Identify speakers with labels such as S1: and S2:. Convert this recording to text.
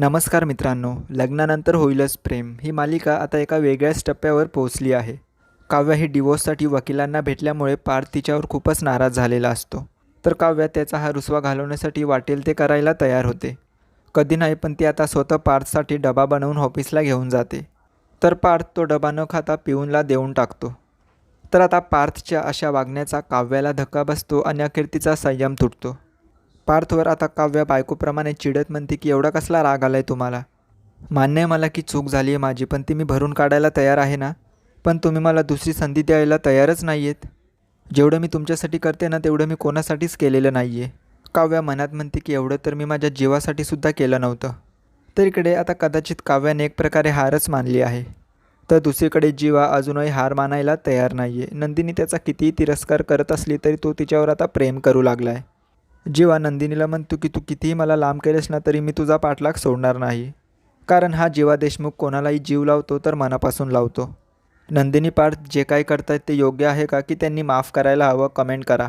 S1: नमस्कार मित्रांनो लग्नानंतर होईलच प्रेम. ही मालिका आता एका वेगळ्याच टप्प्यावर पोहोचली आहे. काव्या ही डिवोर्ससाठी वकिलांना भेटल्यामुळे पार्थ तिच्यावर खूपच नाराज झालेला असतो. तर काव्या त्याचा हा रुसवा घालवण्यासाठी वाटेल ते करायला तयार होते. कधी नाही पण ती आता स्वतः पार्थसाठी डबा बनवून ऑफिसला घेऊन जाते. तर पार्थ तो डबा न खाता पिऊनला देऊन टाकतो. तर आता पार्थच्या अशा वागण्याचा काव्याला धक्का बसतो आणि अखेर तिचा संयम तुटतो. पार्थवर आता काव्या बायकोप्रमाणे चिडत म्हणते की एवढा कसला राग आला आहे तुम्हाला? मान्य आहे मला की चूक झाली आहे माझी पण ती मी भरून काढायला तयार आहे ना? पण तुम्ही मला दुसरी संधी द्यायला तयारच नाही आहेत जेवढं मी तुमच्यासाठी करते ना तेवढं मी कोणासाठीच केलेलं नाही आहे काव्या मनात म्हणते की एवढं तर मी माझ्या जीवासाठी सुद्धा केलं नव्हतं. तर इकडे आता कदाचित काव्याने एक प्रकारे हारच मानली आहे. तर दुसरीकडे जीवा अजूनही हार मानायला तयार नाही आहे नंदिनी त्याचा कितीही तिरस्कार करत असली तरी तो तिच्यावर आता प्रेम करू लागला आहे जीवा नंदिनीला म्हणतो की तू कितीही मला लांब केलेस ना तरी मी तुझा पाठलाग सोडणार नाही. कारण हा जीवा देशमुख कोणालाही जीव लावतो तर मनापासून लावतो. नंदिनी पार्थ जे काही करतायत ते योग्य आहे का की त्यांनी माफ करायला हवं कमेंट करा.